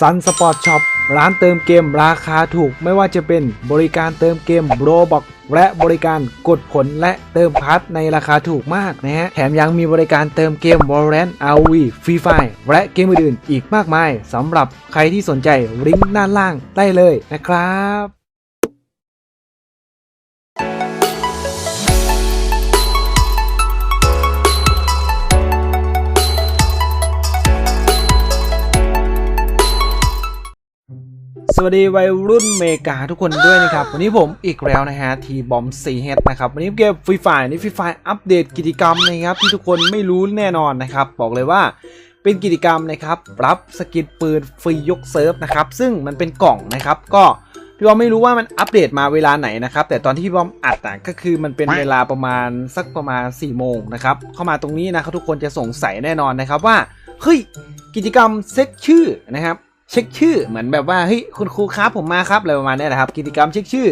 ซันสปอร์ตช็อปร้านเติมเกมราคาถูกไม่ว่าจะเป็นบริการเติมเกมโรบอกและบริการกดผลและเติมพัทในราคาถูกมากนะฮะ แถมยังมีบริการเติมเกม Valorant RV Free Fire และเกมอื่นๆอีกมากมายสำหรับใครที่สนใจลิงก์ด้านล่างได้เลยนะครับ วัสดีวัยรุ่นเมกาทุกคนด้วยนะครับ วันนี้ผมอีกแล้วนะฮะทีบอมซีเฮดนะครับ วันนี้เกมฟรีไฟนี่ฟรีไฟอัปเดตกิจกรรมนะครับที่ทุกคนไม่รู้แน่นอนนะครับ บอกเลยว่าเป็นกิจกรรมนะครับ รับสกินปืนฟรียกเซิร์ฟนะครับ ซึ่งมันเป็นกล่องนะครับ ก็พี่บอมไม่รู้ว่ามันอัปเดตมาเวลาไหนนะครับ แต่ตอนที่พี่บอมอัดอะก็คือมันเป็นเวลาประมาณสักประมาณ4ี่โมงนะครับเข้ามาตรงนี้นะครับทุกคนจะสงสัยแน่นอนนะครับว่าเฮ้ยกิจกรรมเซ็กชื่อนะครับ เช็คชื่อเหมือนแบบว่าเฮ้ยคุณครูครับผมมาครับอะไรประมาณนี้นะครับ กิจกรรมเช็คชื่อ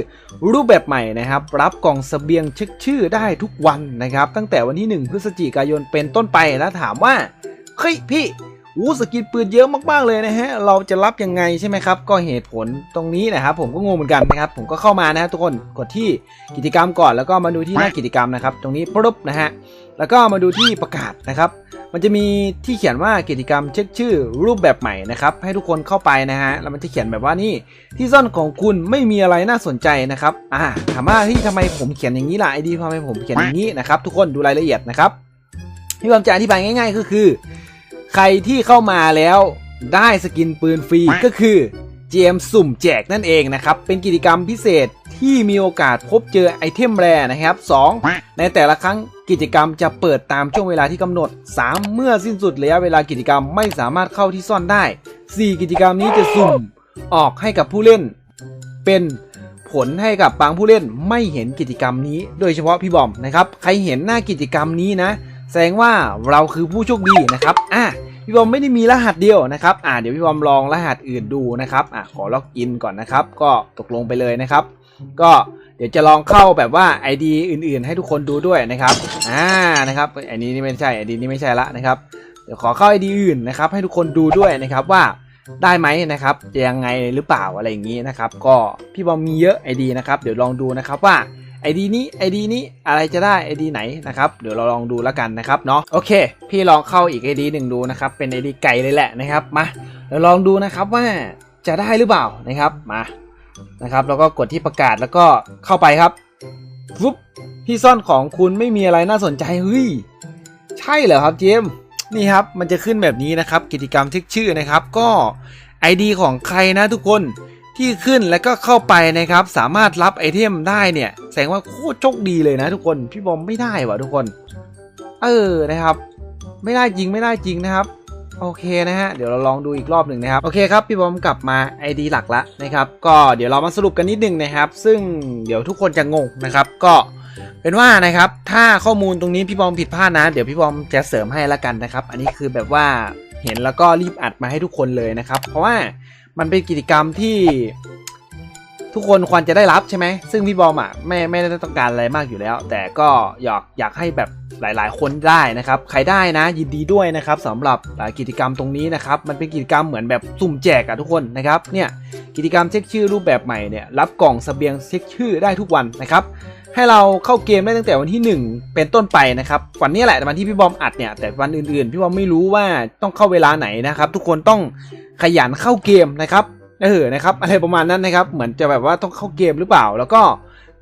รูปแบบใหม่นะครับ รับกล่องเสบียงเช็คชื่อได้ทุกวันนะครับ ตั้งแต่วันที่ 1 พฤศจิกายนเป็นต้นไปแล้วถามว่าเฮ้ยพี่อู้สกินปืนเยอะมากๆเลยนะฮะ เราจะรับยังไงใช่ไหมครับ ก็เหตุผลตรงนี้นะครับ ผมก็งงเหมือนกันนะครับ ผมก็เข้ามานะฮะทุกคน กดที่กิจกรรมก่อน แล้วก็มาดูที่หน้ากิจกรรมนะครับ ตรงนี้ปุ๊บนะฮะ แล้วก็มาดูที่ประกาศนะครับ มันจะมีที่เขียนว่ากิจกรรมเช็คชื่อรูปแบบใหม่นะครับให้ทุกคนเข้าไปนะฮะแล้วมันจะเขียนแบบว่านี่ที่ซ่อนของคุณไม่มีอะไรน่าสนใจนะครับอ่าถามว่าที่ทำไมผมเขียนอย่างนี้ล่ะไอดีทำไมผมเขียนอย่างนี้นะครับทุกคนดูรายละเอียดนะครับพี่บอมจะอธิบายง่าย ๆ ก็คือ ใครที่เข้ามาแล้วได้สกินปืนฟรีก็คือ GM สุ่มแจกนั่นเองนะครับเป็นกิจกรรมพิเศษ ที่มีโอกาสพบเจอไอเทมแรนะครับ 2 ในแต่ละครั้งกิจกรรมจะเปิดตามช่วงเวลาที่กำหนด 3 เมื่อสิ้นสุดระยะเวลากิจกรรมไม่สามารถเข้าที่ซ่อนได้ 4 กิจกรรมนี้จะสุ่มออกให้กับผู้เล่น เป็นผลให้กับบางผู้เล่นไม่เห็นกิจกรรมนี้ โดยเฉพาะพี่บอมนะครับ ใครเห็นหน้ากิจกรรมนี้นะ แสดงว่าเราคือผู้โชคดีนะครับ อะพี่บอมไม่ได้มีรหัสเดียวนะครับ อ่าเดี๋ยวพี่บอมลองรหัสอื่นดูนะครับ อ่าขอล็อกอินก่อนนะครับ ก็ตกลงไปเลยนะครับ ก็เดี๋ยวจะลองเข้าแบบว่า ID อื่นๆ ให้ทุกคนดูด้วยนะครับอ่านะครับอันนี้นี่ไม่ใช่ ID นี้ไม่ใช่ละนะครับเดี๋ยวขอเข้า ID อื่นนะครับ ให้ทุกคนดูด้วยนะครับว่าได้ไหมนะครับจะยังไงหรือเปล่าอะไรอย่างนี้นะครับ ก็พี่บอมมีเยอะ ID นะครับ เดี๋ยวลองดูนะครับว่า ID นี้ ID นี้อะไรจะได้ ID ไหนนะครับ เดี๋ยวเราลองดูแล้วกันนะครับเนาะโอเค พี่ลองเข้าอีก ID หนึ่งดูนะครับ เป็น ID ไก่เลยแหละนะครับมาเราลองดูนะครับว่าจะได้หรือเปล่านะครับมา นะครับ แล้วก็กดที่ประกาศแล้วก็เข้าไปครับฟุ๊บที่ซ่อนของคุณไม่มีอะไรน่าสนใจเฮ้ยใช่เหรอครับเจมส์นี่ครับมันจะขึ้นแบบนี้นะครับ กิจกรรมเช็คชื่อนะครับ ก็ ID ของใครนะทุกคนที่ขึ้นแล้วก็เข้าไปนะครับ สามารถรับไอเทมได้เนี่ย แสดงว่าโคตรโชคดีเลยนะทุกคนพี่บอมไม่ได้ว่ะทุกคน เออนะครับ ไม่ได้จริงไม่ได้จริงนะครับ โอเคนะฮะ เดี๋ยวเราลองดูอีกรอบหนึ่งนะครับ โอเคครับ พี่บอมกลับมา ID หลักละนะครับ ก็เดี๋ยวเรามาสรุปกันนิดนึงนะครับ ซึ่งเดี๋ยวทุกคนจะงงนะครับ ก็เป็นว่านะครับ ถ้าข้อมูลตรงนี้พี่บอมผิดพลาดนะ เดี๋ยวพี่บอมจะเสริมให้ละกันนะครับ อันนี้คือแบบว่าเห็นแล้วก็รีบอัดมาให้ทุกคนเลยนะครับ เพราะว่ามันเป็นกิจกรรมที่ ทุกคนควรจะได้รับใช่ไหม ซึ่งพี่บอมอะไม่ไม่ได้ต้องการอะไรมากอยู่แล้ว แต่ก็อยากอยากให้แบบหลาย ๆ คนได้นะครับ ใครได้นะ ยินดีด้วยนะครับสำหรับกิจกรรมตรงนี้นะครับ มันเป็นกิจกรรมเหมือนแบบสุ่มแจกอะทุกคนนะครับ เนี่ยกิจกรรมเช็คชื่อรูปแบบใหม่เนี่ยรับกล่องสเสบียงเช็คชื่อได้ทุกวันนะครับให้เราเข้าเกมได้ตั้งแต่วันที่ 1 เป็นต้นไปนะครับวันนี้แหละวันที่พี่บอมอัดเนี่ยแต่วันอื่นๆ พี่บอมไม่รู้ว่าต้องเข้าเวลาไหนนะครับ ทุกคนต้องขยันเข้าเกมนะครับ เออนะครับอะไรประมาณนั้นนะครับ เหมือนจะแบบว่าต้องเข้าเกมหรือเปล่า แล้วก็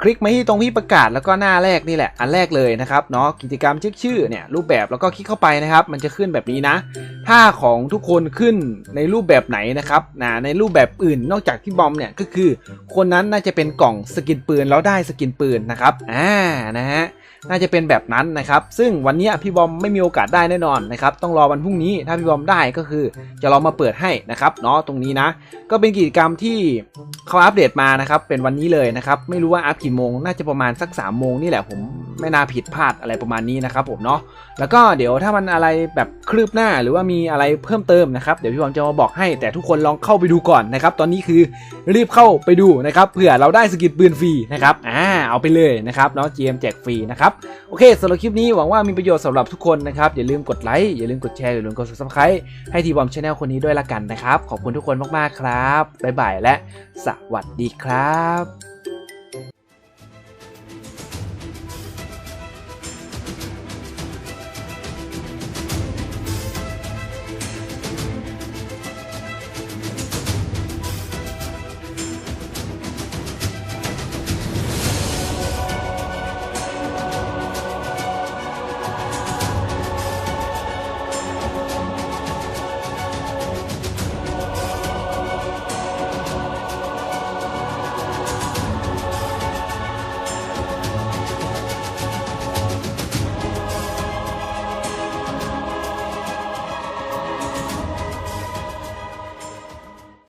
คลิกมาที่ตรงที่ประกาศแล้วก็หน้าแรกนี่แหละอันแรกเลยนะครับเนาะกิจกรรมเช็คชื่อเนี่ยรูปแบบแล้วก็คลิกเข้าไปนะครับ มันจะขึ้นแบบนี้นะ ถ้าของทุกคนขึ้นในรูปแบบไหนนะครับนะในรูปแบบอื่นนอกจากที่บอมเนี่ยก็คือ คนนั้นน่าจะเป็นกล่องสกินปืนแล้วได้สกินปืนนะครับอ่านะฮะ น่าจะเป็นแบบนั้นนะครับซึ่งวันนี้พี่บอมไม่มีโอกาสได้แน่นอนนะครับต้องรอวันพรุ่งนี้ถ้าพี่บอมได้ก็คือจะลองมาเปิดให้นะครับเนาะตรงนี้นะ ก็เป็นกิจกรรมที่เขาอัปเดตมานะครับเป็นวันนี้เลยนะครับไม่รู้ว่าอัปกี่โมง น่าจะประมาณสัก3ามโมงนี่แหละผมไม่น่าผิดพลาดอะไรประมาณนี้นะครับผมเนาะแล้วก็เดี๋ยวถ้ามันอะไรแบบคืบหน้าหรือว่ามีอะไรเพิ่มเติมนะครับเดี๋ยวพี่บอมจะมาบอกให้ แต่ทุกคนลองเข้าไปดูก่อนนะครับตอนนี้คือรีบเข้าไปดูนะครับเผื่อเราได้สกิปืนฟรีนะครับอ่า เอาไปเลยนะครับเนาะ GM แจกฟรีนะครับ โอเคสำหรับคลิปนี้หวังว่ามีประโยชน์สำหรับทุกคนนะครับ อย่าลืมกดไลค์อย่าลืมกดแชร์อย่าลืมกด subscribe ให้ทีบอมชาแนลคนนี้ด้วยละกันนะครับ ขอบคุณทุกคนมากๆครับบ๊ายบายและสวัสดีครับ